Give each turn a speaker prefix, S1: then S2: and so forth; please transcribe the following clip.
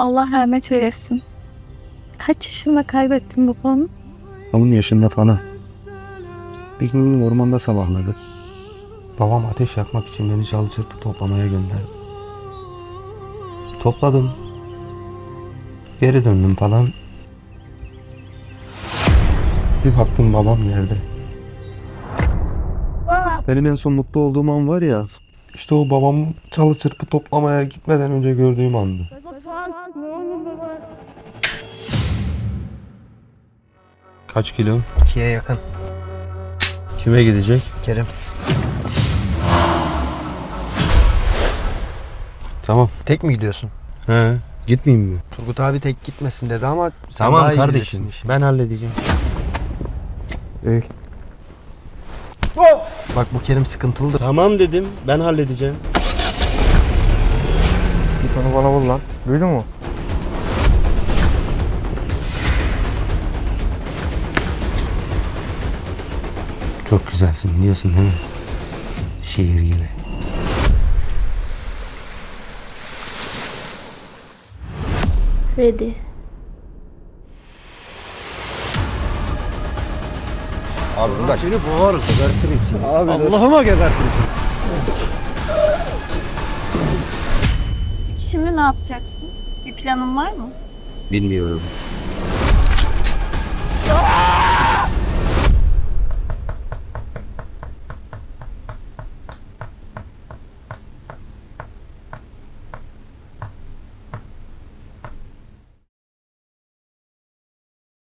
S1: Allah rahmet eylesin. Kaç yaşında kaybettim babamı?
S2: Onun yaşında falan. Bir gün ormanda sabahladı. Babam ateş yakmak için beni çalı çırpı toplamaya gönderdi. Topladım. Geri döndüm falan. Bir baktım babam yerde. Benim en son mutlu olduğum an var ya. İşte o babam çalı çırpı toplamaya gitmeden önce gördüğüm andı. Kaç kilo?
S3: İkiye yakın.
S2: Kime gidecek?
S3: Kerim.
S2: Tamam.
S3: Tek mi gidiyorsun?
S2: He. Gitmeyeyim mi?
S3: Turgut abi tek gitmesin dedi ama sen
S2: tamam
S3: daha iyi
S2: kardeşim.
S3: bilirsin işi.
S2: Ben halledeceğim. Ey.
S3: Bak bu Kerim sıkıntılıdır.
S2: Tamam dedim. Ben halledeceğim.
S4: Git onu bana vur lan. Duydun mu?
S2: Çok güzelsin biliyorsun değil mi? Şiir gibi.
S5: Ready.
S3: Abi bak.
S2: Seni boğarız. Gebertirim seni.
S3: Abi
S2: Allah'ıma gebertirim.
S1: Şimdi ne yapacaksın? Bir planın var mı?
S2: Bilmiyorum.